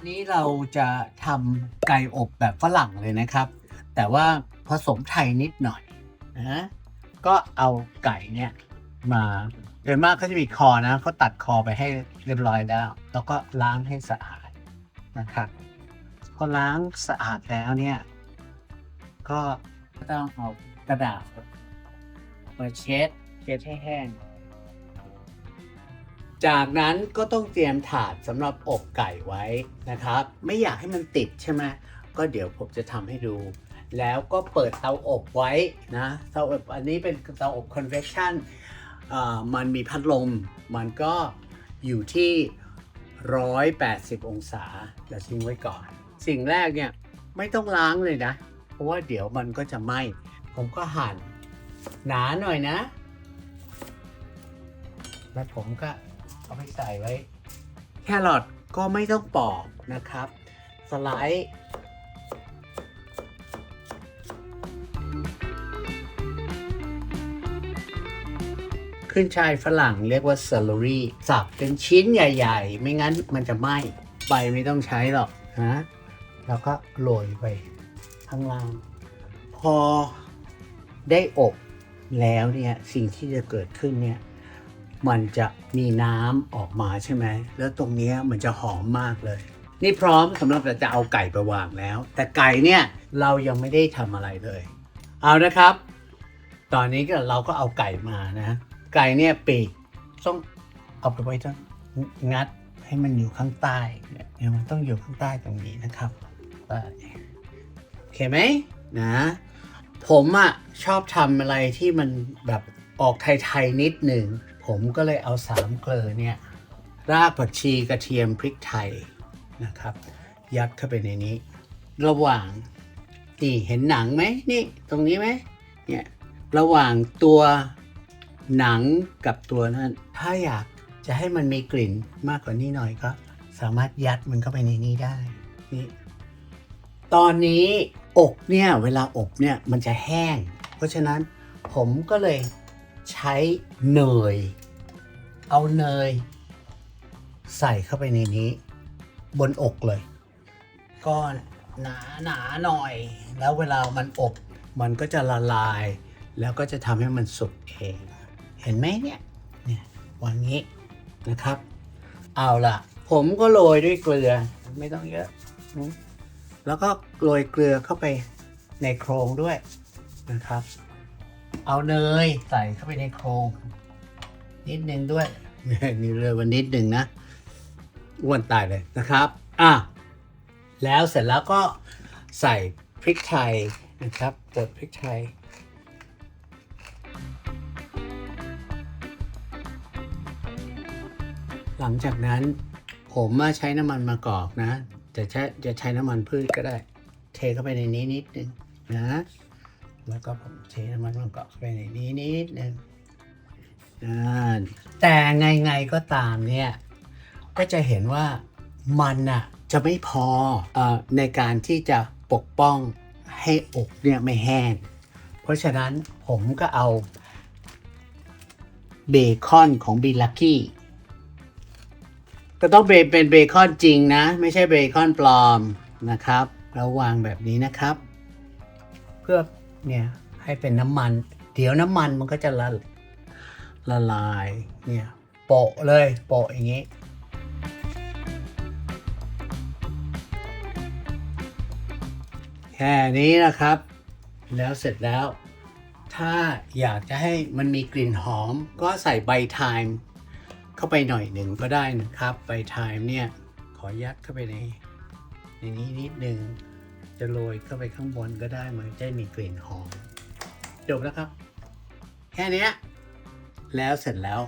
ันนี้เราจะทำไก่อบแบบฝรั่งเลยนะครับ แต่ว่าผสมไทยนิดหน่อยนะก็เอาไก่เนี่ยมาโดยมากก็จะมีคอนะเขาตัดคอไปให้เรียบร้อยแล้ว แล้วก็ล้างให้สะอาดนะครับพอล้างสะอาดแล้วเนี่ย ก็ต้องเอากระดาษมาเช็ดเช็ดให้แห้ง จากนั้นก็ต้องเตรียมถาดสำหรับอบไก่ไว้นะครับ ไม่อยากให้มันติดใช่ไหมก็เดี๋ยวผมจะทำให้ดู แล้วก็เปิดเตาอบไว้นะเตาอบอันนี้เป็นเตาอบ convection อ่ามันมีพัดลม มันก็อยู่ที่ 180 องศาเดี๋ยวทิ้งไว้ก่อน สิ่งแรกเนี่ยไม่ต้องล้างเลยนะ เพราะว่าเดี๋ยวมันก็จะไหม้ ผมก็หั่นหนาหน่อยนะ แล้วผมก็ เอาไปใส่ไว้ แครอทก็ไม่ต้องปอกนะครับ สไลด์ขึ้นชายฝรั่งเรียกว่า celery สับเป็นชิ้นใหญ่ ๆ ไม่งั้นมันจะไหม้ใบไม่ต้องใช้หรอกนะแล้วก็โรยไปข้างล่าง พอได้อบแล้วเนี่ย สิ่งที่จะเกิดขึ้นเนี่ย มันจะมีน้ำออกมาใช่ไหม แล้วตรงนี้มันจะหอมมากเลย นี่พร้อมสำหรับจะเอาไก่ไปวางแล้ว แต่ไก่เนี่ยเรายังไม่ได้ทำอะไรเลย เอานะครับ ตอนนี้ก็เราก็เอาไก่มานะ ไก่เนี่ยปีกต้องเอาไปไว้ต้องงัดให้มันอยู่ข้างใต้เนี่ยมันต้องอยู่ข้างใต้ตรงนี้นะครับโอเคไหมนะ ผมอะ่ะชอบทำอะไรที่มันแบบออกไทยๆนิดหนึ่ง ผมก็เลยเอาสามเกลือเนี่ยรากผักชีกระเทียมพริกไทยนะครับ ยัดเข้าไปในนี้ ระหว่างนี่เห็นหนังไหมนี่ตรงนี้ไหมเนี่ยระหว่างตัวหนังกับตัวนั้น ถ้าอยากจะให้มันมีกลิ่นมากกว่านี้หน่อยก็ สามารถยัดมันเข้าไปในนี้ได้นี่ตอนนี้อกเนี่ยเวลาอบเนี่ยมันจะแห้ง เพราะฉะนั้นผมก็เลยใช้เนย เอาเนย ใส่เข้าไปในนี้ บนอกเลยก็หนาหนาหน่อย แล้วเวลามันอบ มันก็จะละลาย แล้วก็จะทำให้มันสุกเอง เห็นไหมเนี่ยเนี่ยวางงี้นะครับ เอาล่ะ ผมก็โรยด้วยเกลือไม่ต้องเยอะ แล้วก็โรยเกลือเข้าไปในโครงด้วยนะครับ เอาเนยใส่เข้าไปในโครง นิดนึงด้วย นี่เลยวันนิดหนึ่งนะอ้วนตายเลยนะครับ อะ แล้วเสร็จแล้วก็ใส่พริกไทยนะครับเติมพริกไทยหลังจากนั้นผมมาใช้น้ำมันมะกอกนะจะใช้จะใช้น้ำมันพืชก็ได้ เทเข้าไปในนี้นิดนึงนะ แล้วก็ผมเทน้ำมันมะกอกเข้าไปในนี้นิดนึง นั่นแต่ไงไงๆก็ตามเนี่ย ก็จะเห็นว่ามันน่ะจะไม่พออในการที่จะปกป้องให้อกเนี่ยไม่แห้ง เพราะฉะนั้นผมก็เอาเบคอนของบิลักกี้ก็ต้องเป็นเบคอนจริงนะ ไม่ใช่เบคอนปลอมนะครับเราวางแบบนี้นะครับ เพื่อเนี่ยให้เป็นน้ำมัน เดี๋ยวน้ำมันมันก็จะละ ละลายเนี่ยโปะเลยโปะอย่างนี้แค่นี้นะครับ แล้วเสร็จแล้ว ถ้าอยากจะให้มันมีกลิ่นหอม ก็ใส่ใบไทม์เข้าไปหน่อยหนึ่งก็ได้นะครับ ใบไทม์เนี่ย ขอยัดเข้าไปในในนี้นิดนึงจะโรยเข้าไปข้างบนก็ได้มันจะมีกลิ่นหอมจบแล้วครับ แค่นี้ แล้วเสร็จแล้ว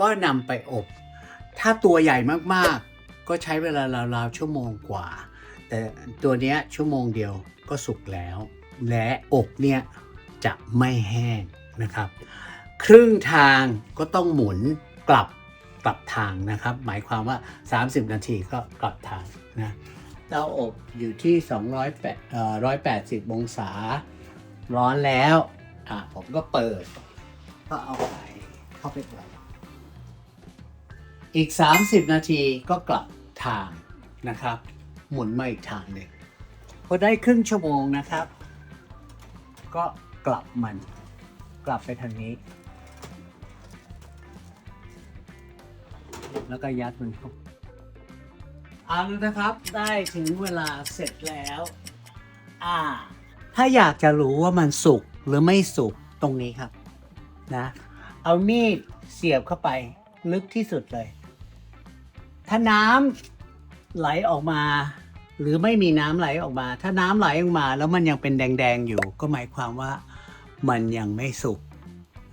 ก็นำไปอบ ถ้าตัวใหญ่มากๆ ก็ใช้เวลาราวๆชั่วโมงกว่า แต่ตัวเนี้ยชั่วโมงเดียวก็สุกแล้ว และอกเนี่ยจะไม่แห้งนะครับ ครึ่งทางก็ต้องหมุนกลับกลับทางนะครับ หมายความว่า 30 นาทีก็กลับทางนะเตาอบอยู่ที่ 280 องศา ร้อนแล้ว อะผมก็เปิด ก็เอาไก่ เข้าไปกลับอีก 30 นาทีก็กลับทางนะครับ หมุนมาอีกทางหนึ่งพอได้ครึ่งชั่วโมงนะครับ ก็กลับมันกลับไปทางนี้ แล้วก็ยัดมันเข้าเอาละนะครับได้ถึงเวลาเสร็จแล้ว อ่า ถ้าอยากจะรู้ว่ามันสุกหรือไม่สุกตรงนี้ครับนะ เอามีดเสียบเข้าไปลึกที่สุดเลย ถ้าน้ำไหลออกมา หรือไม่มีน้ำไหลออกมา ถ้าน้ำไหลออกมา แล้วมันยังเป็นแดงๆอยู่ ก็หมายความว่ามันยังไม่สุก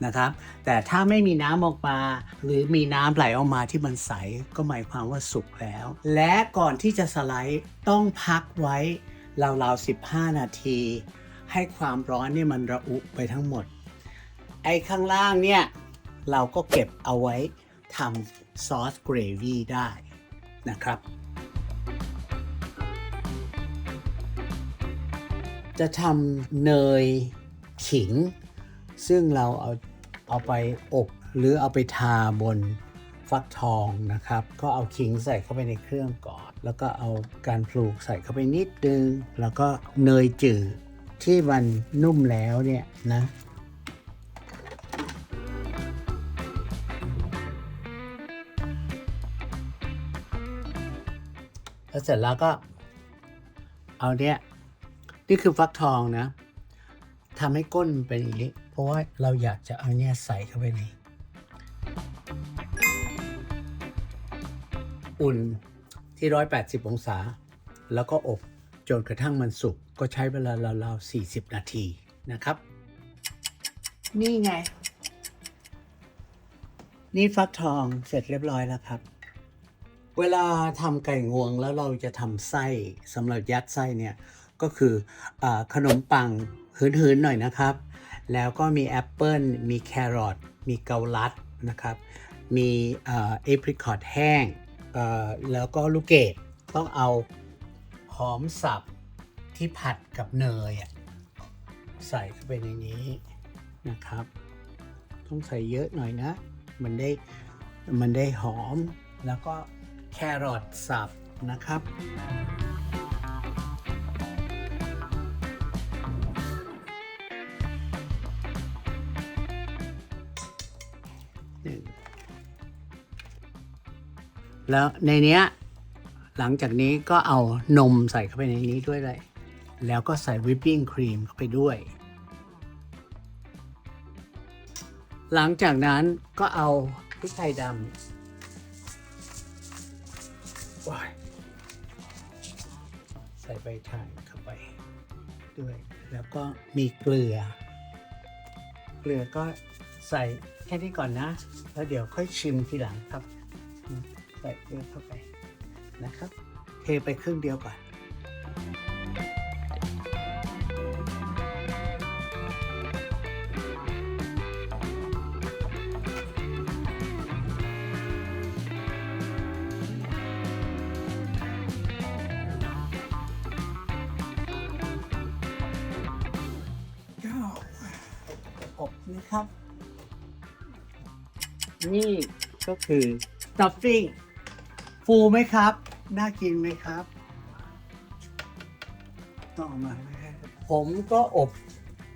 นะครับ แต่ถ้าไม่มีน้ำออกมา หรือมีน้ำไหลออกมาที่มันใส ก็หมายความว่าสุกแล้ว และก่อนที่จะสไลด์ต้องพักไว้ราวๆ15 นาที ให้ความร้อนนี่มันระอุไปทั้งหมด ไอ้ข้างล่างเนี่ย เราก็เก็บเอาไว้ทำซอสเกรวี่ได้นะครับ จะทำเนยขิง ซึ่งเราเอาเอาไปอบหรือเอาไปทาบนฟักทองนะครับ ก็เอาขิงใส่เข้าไปในเครื่องก่อน แล้วก็เอาการปลูกใส่เข้าไปนิดนึง แล้วก็เนยจืดที่มันนุ่มแล้วเนี่ยนะ แล้วเสร็จแล้วก็เอาเนี่ยนี่คือฟักทองนะทำให้ก้นมันเป็นอย่างนี้ เพราะว่าเราอยากจะเอาเนี่ยใส่เข้าไปในอุ่นที่ 180 องศา แล้วก็อบจนกระทั่งมันสุกก็ใช้เวลาราวๆ40 นาทีนะครับ นี่ไง นี่ฟักทองเสร็จเรียบร้อยแล้วครับ เวลาทำไก่งวงแล้วเราจะทำไส้สำหรับยัดไส้เนี่ยก็คืออขนมปังหืนๆหน่อยนะครับ แล้วก็มีแอปเปิลมีแครอทมีเกาลัดนะครับ มีเอพริคอตแห้งเอ่อแล้วก็ลูกเกดต้องเอาหอมสับที่ผัดกับเนยใส่เข้าไปในนี้นะครับ ต้องใส่เยอะหน่อยนะ มันได้มันได้หอมแล้วก็ แครอทสับนะครับ แล้วในเนี้ยหลังจากนี้ก็เอานมใส่เข้าไปในนี้ด้วยเลย แล้วก็ใส่วิปปิ้งครีมเข้าไปด้วย หลังจากนั้นก็เอาพริกไทยดำ ใส่านเข้าไปด้วย แล้วก็มีเกลือ เกลือก็ใส่แค่นี้ก่อนนะ แล้วเดี๋ยวค่อยชิมทีหลังครับ ใส่เกลือเข้าไปนะครับ เทไปครึ่งเดียวก่อน อบนะครับ นี่ก็คือ stuffing ฟูไหมครับ น่ากินไหมครับต้องเอามาไหมครับผมก็อบ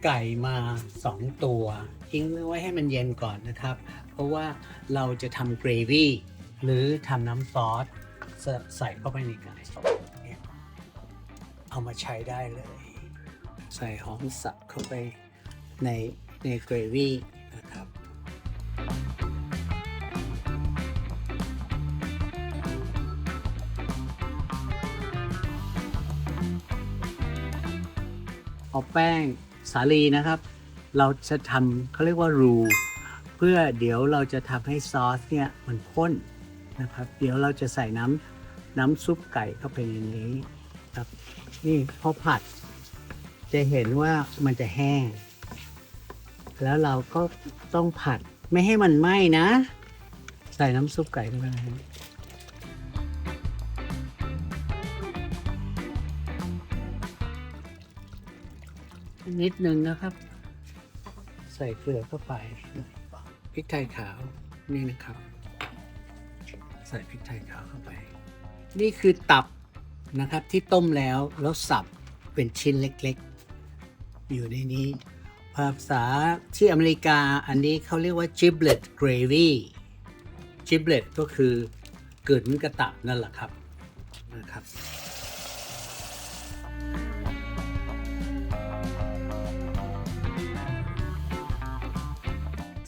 ไก่มาสองตัวทิ้งไว้ให้มันเย็นก่อนนะครับ เพราะว่าเราจะทำเกรวี่หรือทำน้ำซอสใส่เข้าไปในไก่เนี่ยเอามาใช้ได้เลย ใส่หอมสับเข้าไปใน ในเกรวี่นะครับเอาแป้งสาลีนะครับ เราจะทำเขาเรียกว่ารูเพื่อเดี๋ยวเราจะทำให้ซอสเนี่ยมันข้นนะครับ เดี๋ยวเราจะใส่น้ำน้ำซุปไก่เข้าไปในนี้ครับ นี่พอผัด จะเห็นว่ามันจะแห้ง แล้วเราก็ต้องผัดไม่ให้มันไหม้นะ ใส่น้ำซุปไก่เข้าไปนิดนึงนะครับ ใส่เกลือเข้าไปพริกไทยขาวนี่นะครับ ใส่พริกไทยขาวเข้าไป นี่คือตับนะครับที่ต้มแล้วแล้วสับเป็นชิ้นเล็กๆ อยู่ในนี้ ภาษาที่อเมริกาอันนี้เขาเรียกว่า giblet gravy giblet ก็คือเกิดมันกระตับนั่นแหละครับนะครับ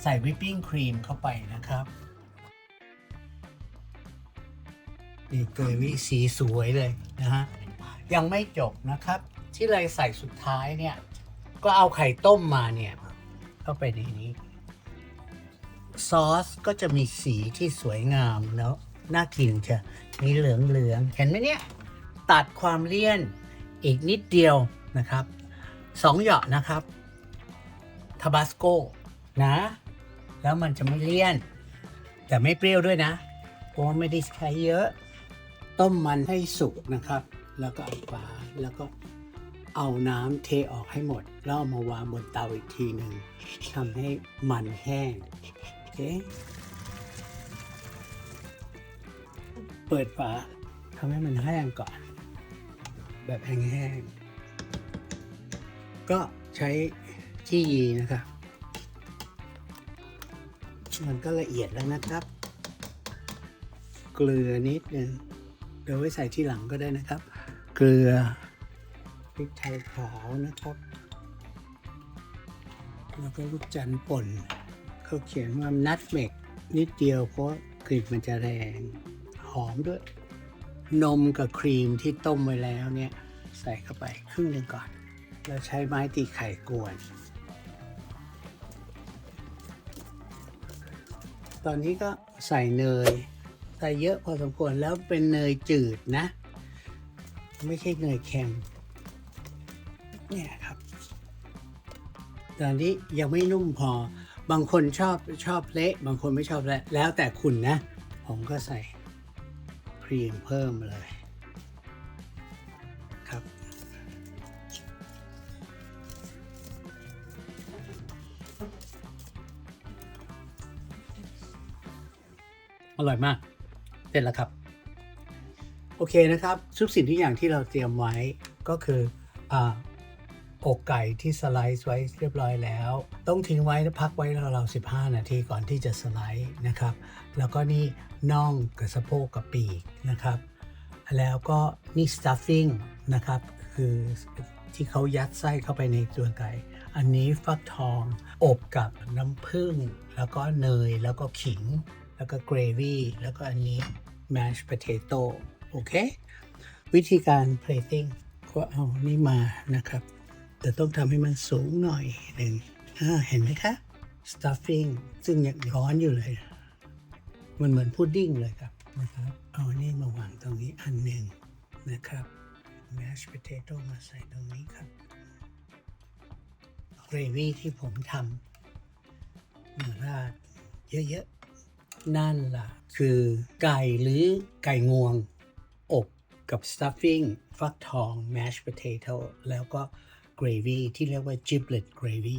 ใส่วิปปิ้งครีมเข้าไปนะครับนี่เกรวี่สีสวยเลยนะฮะ ยังไม่จบนะครับ ที่เลยใส่สุดท้ายเนี่ย ก็เอาไข่ต้มมาเนี่ย เข้าไปในนี้ ซอสก็จะมีสีที่สวยงามแล้วน่ากินจะมีเหลืองเหลืองเห็นไหมเนี่ย ตัดความเลี่ยนอีกนิดเดียวนะครับสองหยอดนะครับทาบาสโกนะ แล้วมันจะไม่เลี่ยน แต่ไม่เปรี้ยวด้วยนะเพราะไม่ได้ใช้เยอะ ต้มมันให้สุกนะครับ แล้วก็เอาฝาแล้วก็ เอาน้ำเทออกให้หมด แล้วเอามาวางบนเตาอีกทีหนึ่งทำให้มันแห้งโอเคเปิดฝาทำให้มันแห้งก่อน แบบแห้งๆก็ใช้ที่ยีนะครับมันก็ละเอียดแล้วนะครับ เกลือนิดนึงเดี๋ยวไว้ใส่ที่หลังก็ได้นะครับ เกลือ พริกไทยขาวนะครับ แล้วก็ลูกจันทร์ป่น เขาเขียนว่านัทเมกนิดเดียวเพราะกลิ่นมันจะแรง หอมด้วย นมกับครีมที่ต้มไว้แล้วเนี่ย ใส่เข้าไปครึ่งหนึ่งก่อน แล้วใช้ไม้ตีไข่กวน ตอนนี้ก็ใส่เนยใส่เยอะพอสมควรแล้วเป็นเนยจืดนะ ไม่ใช่เนยเค็ม เนี่ยครับ ตอนนี้ยังไม่นุ่มพอ บางคนชอบชอบเละ บางคนไม่ชอบเละแล้วแต่คุณนะ ผมก็ใส่ครีมเพิ่มเลยครับ อร่อยมาก เสร็จแล้วครับ โอเคนะครับ ทุกสิ่งทุกอย่างที่เราเตรียมไว้ก็คืออ่า อกไก่ที่สไลซ์ไว้เรียบร้อยแล้ว ต้องทิ้งไว้พักไว้ราวๆ15 นาทีก่อนที่จะสไลด์นะครับ แล้วก็นี่น่องกับสะโพกกับปีกนะครับ แล้วก็นี่ stuffing นะครับ คือที่เขายัดไส้เข้าไปในตัวไก่ อันนี้ฟักทองอบกับน้ำผึ้งแล้วก็เนยแล้วก็ขิง แล้วก็เกรวี่แล้วก็อันนี้ mashed potato โอเค วิธีการ plating ก็เอานี่มานะครับ แต่ต้องทำให้มันสูงหน่อยหนึ่งเห็นไหมคะ stuffing ซึ่งยังร้อนอยู่เลย มันเหมือนพุดดิ้งเลยครับนะครับเอาอันนี้มาวางตรงนี้อันหนึ่งนะครับ mashed potato มาใส่ตรงนี้ครับ gravy ที่ผมทำมาราดเยอะๆ นั่นล่ะ คือไก่หรือไก่งวง อบกับ stuffing ฟักทอง mashed potato แล้วก็ gravy ที่เรียกว่า giblet gravy